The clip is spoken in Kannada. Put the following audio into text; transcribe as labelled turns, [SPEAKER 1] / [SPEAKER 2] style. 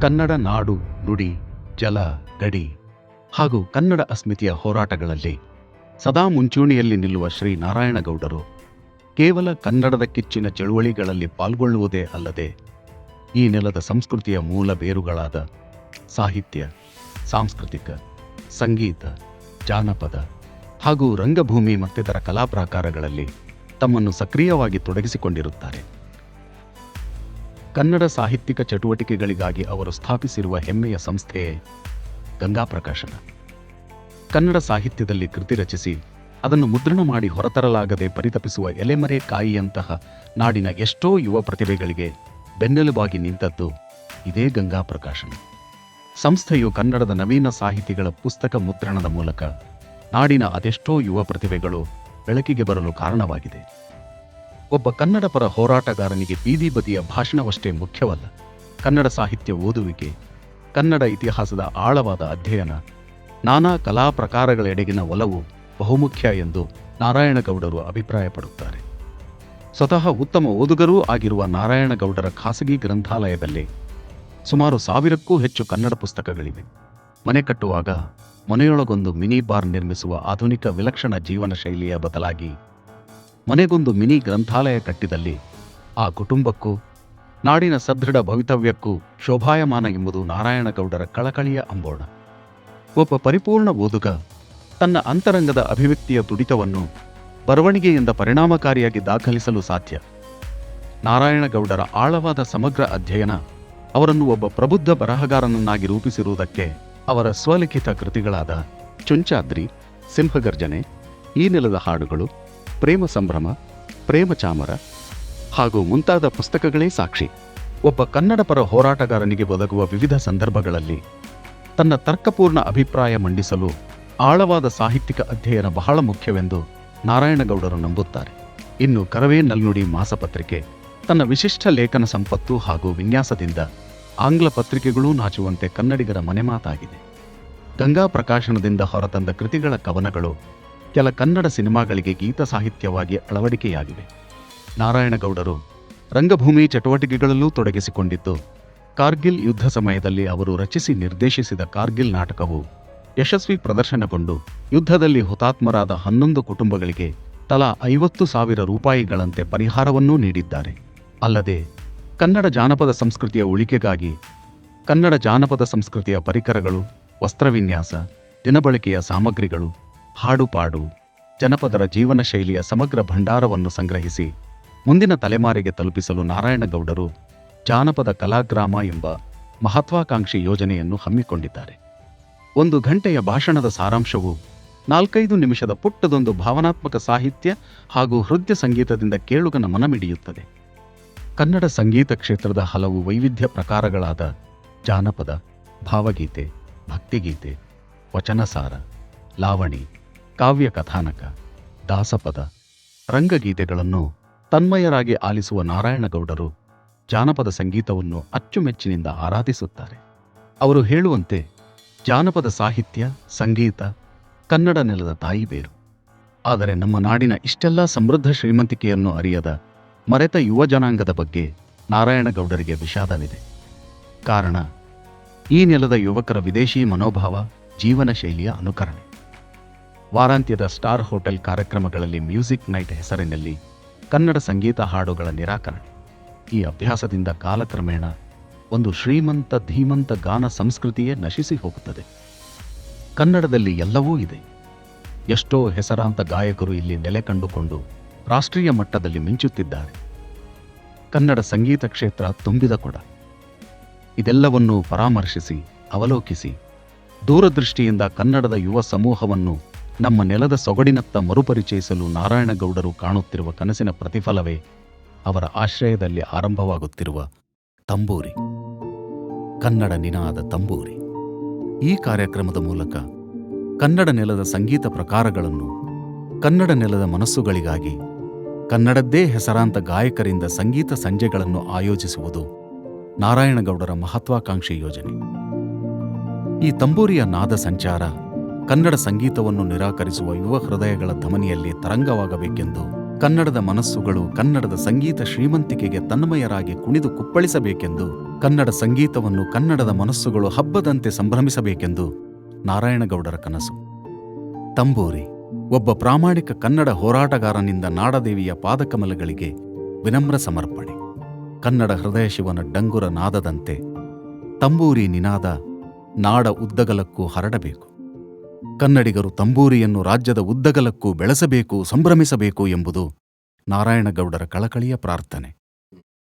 [SPEAKER 1] ಕನ್ನಡ ನಾಡು ನುಡಿ ಜಲ ಗಡಿ ಹಾಗೂ ಕನ್ನಡ ಅಸ್ಮಿತೆಯ ಹೋರಾಟಗಳಲ್ಲಿ ಸದಾ ಮುಂಚೂಣಿಯಲ್ಲಿ ನಿಲ್ಲುವ ಶ್ರೀ ನಾರಾಯಣಗೌಡರು ಕೇವಲ ಕನ್ನಡದ ಕಿಚ್ಚಿನ ಚಳುವಳಿಗಳಲ್ಲಿ ಪಾಲ್ಗೊಳ್ಳುವುದೇ ಅಲ್ಲದೆ ಈ ನೆಲದ ಸಂಸ್ಕೃತಿಯ ಮೂಲ ಬೇರುಗಳಾದ ಸಾಹಿತ್ಯ, ಸಾಂಸ್ಕೃತಿಕ, ಸಂಗೀತ, ಜಾನಪದ ಹಾಗೂ ರಂಗಭೂಮಿ ಮತ್ತಿತರ ಕಲಾ ಪ್ರಾಕಾರಗಳಲ್ಲಿ ತಮ್ಮನ್ನು ಸಕ್ರಿಯವಾಗಿ ತೊಡಗಿಸಿಕೊಂಡಿರುತ್ತಾರೆ. ಕನ್ನಡ ಸಾಹಿತ್ಯಿಕ ಚಟುವಟಿಕೆಗಳಿಗಾಗಿ ಅವರು ಸ್ಥಾಪಿಸಿರುವ ಹೆಮ್ಮೆಯ ಸಂಸ್ಥೆ ಗಂಗಾ ಪ್ರಕಾಶನ. ಕನ್ನಡ ಸಾಹಿತ್ಯದಲ್ಲಿ ಕೃತಿ ರಚಿಸಿ, ಅದನ್ನು ಮುದ್ರಣ ಮಾಡಿ ಹೊರತರಲಾಗದೆ ಪರಿತಪಿಸುವ ಎಲೆಮರೆ ಕಾಯಿಯಂತಹ ನಾಡಿನ ಎಷ್ಟೋ ಯುವ ಪ್ರತಿಭೆಗಳಿಗೆ ಬೆನ್ನೆಲುಬಾಗಿ ನಿಂತದ್ದು ಇದೇ ಗಂಗಾ ಪ್ರಕಾಶನ. ಸಂಸ್ಥೆಯು ಕನ್ನಡದ ನವೀನ ಸಾಹಿತಿಗಳ ಪುಸ್ತಕ ಮುದ್ರಣದ ಮೂಲಕ ನಾಡಿನ ಅದೆಷ್ಟೋ ಯುವ ಪ್ರತಿಭೆಗಳು ಬೆಳಕಿಗೆ ಬರಲು ಕಾರಣವಾಗಿದೆ. ಒಬ್ಬ ಕನ್ನಡ ಪರ ಹೋರಾಟಗಾರನಿಗೆ ಬೀದಿ ಬದಿಯ ಭಾಷಣವಷ್ಟೇ ಮುಖ್ಯವಲ್ಲ. ಕನ್ನಡ ಸಾಹಿತ್ಯ ಓದುವಿಕೆ, ಕನ್ನಡ ಇತಿಹಾಸದ ಆಳವಾದ ಅಧ್ಯಯನ, ನಾನಾ ಕಲಾ ಪ್ರಕಾರಗಳೆಡೆಗಿನ ಒಲವು ಬಹುಮುಖ್ಯ ಎಂದು ನಾರಾಯಣಗೌಡರು ಅಭಿಪ್ರಾಯಪಡುತ್ತಾರೆ. ಸ್ವತಃ ಉತ್ತಮ ಓದುಗರೂ ಆಗಿರುವ ನಾರಾಯಣಗೌಡರ ಖಾಸಗಿ ಗ್ರಂಥಾಲಯದಲ್ಲಿ ಸುಮಾರು ಸಾವಿರಕ್ಕೂ ಹೆಚ್ಚು ಕನ್ನಡ ಪುಸ್ತಕಗಳಿವೆ. ಮನೆ ಕಟ್ಟುವಾಗ ಮನೆಯೊಳಗೊಂದು ಮಿನಿ ಬಾರ್ ನಿರ್ಮಿಸುವ ಆಧುನಿಕ ವಿಲಕ್ಷಣ ಜೀವನ ಶೈಲಿಯ ಬದಲಾಗಿ ಮನೆಗೊಂದು ಮಿನಿ ಗ್ರಂಥಾಲಯ ಕಟ್ಟಿದಲ್ಲಿ ಆ ಕುಟುಂಬಕ್ಕೂ, ನಾಡಿನ ಸದೃಢ ಭವಿತವ್ಯಕ್ಕೂ ಶೋಭಾಯಮಾನ ಎಂಬುದು ನಾರಾಯಣಗೌಡರ ಕಳಕಳಿಯ ಅಂಬೋಣ. ಒಬ್ಬ ಪರಿಪೂರ್ಣ ಓದುಗ ತನ್ನ ಅಂತರಂಗದ ಅಭಿವ್ಯಕ್ತಿಯ ತುಡಿತವನ್ನು ಬರವಣಿಗೆಯಿಂದ ಪರಿಣಾಮಕಾರಿಯಾಗಿ ದಾಖಲಿಸಲು ಸಾಧ್ಯ. ನಾರಾಯಣಗೌಡರ ಆಳವಾದ ಸಮಗ್ರ ಅಧ್ಯಯನ ಅವರನ್ನು ಒಬ್ಬ ಪ್ರಬುದ್ಧ ಬರಹಗಾರನನ್ನಾಗಿ ರೂಪಿಸಿರುವುದಕ್ಕೆ ಅವರ ಸ್ವಲಿಖಿತ ಕೃತಿಗಳಾದ ಚುಂಚಾದ್ರಿ, ಸಿಂಹಗರ್ಜನೆ, ಈ ನೆಲದ ಹಾಡುಗಳು ಪ್ರೇಮ ಸಂಭ್ರಮ, ಪ್ರೇಮ ಚಾಮರ ಹಾಗೂ ಮುಂತಾದ ಪುಸ್ತಕಗಳೇ ಸಾಕ್ಷಿ. ಒಬ್ಬ ಕನ್ನಡ ಪರ ಹೋರಾಟಗಾರನಿಗೆ ಒದಗುವ ವಿವಿಧ ಸಂದರ್ಭಗಳಲ್ಲಿ ತನ್ನ ತರ್ಕಪೂರ್ಣ ಅಭಿಪ್ರಾಯ ಮಂಡಿಸಲು ಆಳವಾದ ಸಾಹಿತ್ಯಿಕ ಅಧ್ಯಯನ ಬಹಳ ಮುಖ್ಯವೆಂದು ನಾರಾಯಣಗೌಡರು ನಂಬುತ್ತಾರೆ. ಇನ್ನು ಕರವೇ ನಲ್ನುಡಿ ಮಾಸಪತ್ರಿಕೆ ತನ್ನ ವಿಶಿಷ್ಟ ಲೇಖನ ಸಂಪತ್ತು ಹಾಗೂ ವಿನ್ಯಾಸದಿಂದ ಆಂಗ್ಲ ಪತ್ರಿಕೆಗಳೂ ನಾಚುವಂತೆ ಕನ್ನಡಿಗರ ಮನೆಮಾತಾಗಿದೆ. ಗಂಗಾ ಪ್ರಕಾಶನದಿಂದ ಹೊರತಂದ ಕೃತಿಗಳ ಕವನಗಳು ಕೆಲ ಕನ್ನಡ ಸಿನಿಮಾಗಳಿಗೆ ಗೀತ ಸಾಹಿತ್ಯವಾಗಿ ಅಳವಡಿಕೆಯಾಗಿವೆ. ನಾರಾಯಣಗೌಡರು ರಂಗಭೂಮಿ ಚಟುವಟಿಕೆಗಳಲ್ಲೂ ತೊಡಗಿಸಿಕೊಂಡಿದ್ದು, ಕಾರ್ಗಿಲ್ ಯುದ್ಧ ಸಮಯದಲ್ಲಿ ಅವರು ರಚಿಸಿ ನಿರ್ದೇಶಿಸಿದ ಕಾರ್ಗಿಲ್ ನಾಟಕವು ಯಶಸ್ವಿ ಪ್ರದರ್ಶನಗೊಂಡು, ಯುದ್ಧದಲ್ಲಿ ಹುತಾತ್ಮರಾದ ಹನ್ನೊಂದು ಕುಟುಂಬಗಳಿಗೆ ತಲಾ ಐವತ್ತು ಸಾವಿರ ರೂಪಾಯಿಗಳಂತೆ ಪರಿಹಾರವನ್ನೂ ನೀಡಿದ್ದಾರೆ. ಅಲ್ಲದೆ, ಕನ್ನಡ ಜಾನಪದ ಸಂಸ್ಕೃತಿಯ ಉಳಿಕೆಗಾಗಿ ಕನ್ನಡ ಜಾನಪದ ಸಂಸ್ಕೃತಿಯ ಪರಿಕರಗಳು, ವಸ್ತ್ರವಿನ್ಯಾಸ, ದಿನಬಳಕೆಯ ಸಾಮಗ್ರಿಗಳು ಹಾಡುಪಾಡು. ಜನಪದರ ಜೀವನ ಶೈಲಿಯ ಸಮಗ್ರ ಭಂಡಾರವನ್ನು ಸಂಗ್ರಹಿಸಿ ಮುಂದಿನ ತಲೆಮಾರಿಗೆ ತಲುಪಿಸಲು ನಾರಾಯಣಗೌಡರು ಜಾನಪದ ಕಲಾಗ್ರಾಮ ಎಂಬ ಮಹತ್ವಾಕಾಂಕ್ಷಿ ಯೋಜನೆಯನ್ನು ಹಮ್ಮಿಕೊಂಡಿದ್ದಾರೆ. ಒಂದು ಗಂಟೆಯ ಭಾಷಣದ ಸಾರಾಂಶವು ನಾಲ್ಕೈದು ನಿಮಿಷದ ಪುಟ್ಟದೊಂದು ಭಾವನಾತ್ಮಕ ಸಾಹಿತ್ಯ ಹಾಗೂ ಹೃದಯ ಸಂಗೀತದಿಂದ ಕೇಳುಗನ ಮನಮಿಡಿಯುತ್ತದೆ ಕನ್ನಡ ಸಂಗೀತ ಕ್ಷೇತ್ರದ ಹಲವು ವೈವಿಧ್ಯ ಪ್ರಕಾರಗಳಾದ ಜಾನಪದ, ಭಾವಗೀತೆ, ಭಕ್ತಿಗೀತೆ, ವಚನಸಾರ, ಲಾವಣಿ ಕಾವ್ಯ ಕಥಾನಕ ದಾಸಪದ, ರಂಗಗೀತೆಗಳನ್ನು ತನ್ಮಯರಾಗಿ ಆಲಿಸುವ ನಾರಾಯಣಗೌಡರು ಜಾನಪದ ಸಂಗೀತವನ್ನು ಅಚ್ಚುಮೆಚ್ಚಿನಿಂದ ಆರಾಧಿಸುತ್ತಾರೆ. ಅವರು ಹೇಳುವಂತೆ ಜಾನಪದ ಸಾಹಿತ್ಯ, ಸಂಗೀತ, ಕನ್ನಡ ನೆಲದ ತಾಯಿ ಬೇರು. ಆದರೆ ನಮ್ಮ ನಾಡಿನ ಇಷ್ಟೆಲ್ಲ ಸಮೃದ್ಧ ಶ್ರೀಮಂತಿಕೆಯನ್ನು ಅರಿಯದ ಮರೆತ ಯುವ ಜನಾಂಗದ ಬಗ್ಗೆ ನಾರಾಯಣಗೌಡರಿಗೆ ವಿಷಾದವಿದೆ. ಕಾರಣ, ಈ ನೆಲದ ಯುವಕರ ವಿದೇಶಿ ಮನೋಭಾವ ಜೀವನ ಶೈಲಿಯ ಅನುಕರಣೆ. ವಾರಾಂತ್ಯದ ಸ್ಟಾರ್ ಹೋಟೆಲ್ ಕಾರ್ಯಕ್ರಮಗಳಲ್ಲಿ ಮ್ಯೂಸಿಕ್ ನೈಟ್ ಹೆಸರಿನಲ್ಲಿ ಕನ್ನಡ ಸಂಗೀತ ಹಾಡುಗಳ ನಿರಾಕರಣೆ. ಈ ಅಭ್ಯಾಸದಿಂದ ಕಾಲಕ್ರಮೇಣ ಒಂದು ಶ್ರೀಮಂತ, ಧೀಮಂತ ಗಾನ ಸಂಸ್ಕೃತಿಯೇ ನಶಿಸಿ ಹೋಗುತ್ತದೆ. ಕನ್ನಡದಲ್ಲಿ ಎಲ್ಲವೂ ಇದೆ. ಎಷ್ಟೋ ಹೆಸರಾಂತ ಗಾಯಕರು ಇಲ್ಲಿ ನೆಲೆ ಕಂಡುಕೊಂಡು ರಾಷ್ಟ್ರೀಯ ಮಟ್ಟದಲ್ಲಿ ಮಿಂಚುತ್ತಿದ್ದಾರೆ. ಕನ್ನಡ ಸಂಗೀತ ಕ್ಷೇತ್ರ ತುಂಬಿದ ಕೊಡ. ಇದೆಲ್ಲವನ್ನೂ ಪರಾಮರ್ಶಿಸಿ, ಅವಲೋಕಿಸಿ, ದೂರದೃಷ್ಟಿಯಿಂದ ಕನ್ನಡದ ಯುವ ಸಮೂಹವನ್ನು ನಮ್ಮ ನೆಲದ ಸೊಗಡಿನತ್ತ ಮರುಪರಿಚಯಿಸಲು ನಾರಾಯಣಗೌಡರು ಕಾಣುತ್ತಿರುವ ಕನಸಿನ ಪ್ರತಿಫಲವೇ ಅವರ ಆಶ್ರಯದಲ್ಲಿ ಆರಂಭವಾಗುತ್ತಿರುವ ತಂಬೂರಿ. ಕನ್ನಡ ನಿನಾದ ತಂಬೂರಿ. ಈ ಕಾರ್ಯಕ್ರಮದ ಮೂಲಕ ಕನ್ನಡ ನೆಲದ ಸಂಗೀತ ಪ್ರಕಾರಗಳನ್ನು ಕನ್ನಡ ನೆಲದ ಮನಸ್ಸುಗಳಿಗಾಗಿ ಕನ್ನಡದ್ದೇ ಹೆಸರಾಂತ ಗಾಯಕರಿಂದ ಸಂಗೀತ ಸಂಜೆಗಳನ್ನು ಆಯೋಜಿಸುವುದು ನಾರಾಯಣಗೌಡರ ಮಹತ್ವಾಕಾಂಕ್ಷಿ ಯೋಜನೆ. ಈ ತಂಬೂರಿಯ ನಾದ ಸಂಚಾರ ಕನ್ನಡ ಸಂಗೀತವನ್ನು ನಿರಾಕರಿಸುವ ಯುವ ಹೃದಯಗಳ ಧಮನಿಯಲ್ಲಿ ತರಂಗವಾಗಬೇಕೆಂದು ಕನ್ನಡದ ಮನಸ್ಸುಗಳು ಕನ್ನಡದ ಸಂಗೀತ ಶ್ರೀಮಂತಿಕೆಗೆ ತನ್ಮಯರಾಗಿ ಕುಣಿದು ಕುಪ್ಪಳಿಸಬೇಕೆಂದು ಕನ್ನಡ ಸಂಗೀತವನ್ನು ಕನ್ನಡದ ಮನಸ್ಸುಗಳು ಹಬ್ಬದಂತೆ ಸಂಭ್ರಮಿಸಬೇಕೆಂದು ನಾರಾಯಣಗೌಡರ ಕನಸು. ತಂಬೂರಿ, ಒಬ್ಬ ಪ್ರಾಮಾಣಿಕ ಕನ್ನಡ ಹೋರಾಟಗಾರನಿಂದ ನಾಡದೇವಿಯ ಪಾದಕಮಲಗಳಿಗೆ ವಿನಮ್ರ ಸಮರ್ಪಣೆ. ಕನ್ನಡ ಹೃದಯ ಶಿವನ ಡಂಗುರ ನಾದದಂತೆ ತಂಬೂರಿ ನಿನಾದ ನಾಡ ಉದ್ದಗಲಕ್ಕೂ ಹರಡಬೇಕು. ಕನ್ನಡಿಗರು ತಂಬೂರಿಯನ್ನು ರಾಜ್ಯದ ಉದ್ದಗಲಕ್ಕೂ ಬೆಳೆಸಬೇಕು ಸಂಭ್ರಮಿಸಬೇಕು ಎಂಬುದು ನಾರಾಯಣಗೌಡರ ಕಳಕಳಿಯ ಪ್ರಾರ್ಥನೆ.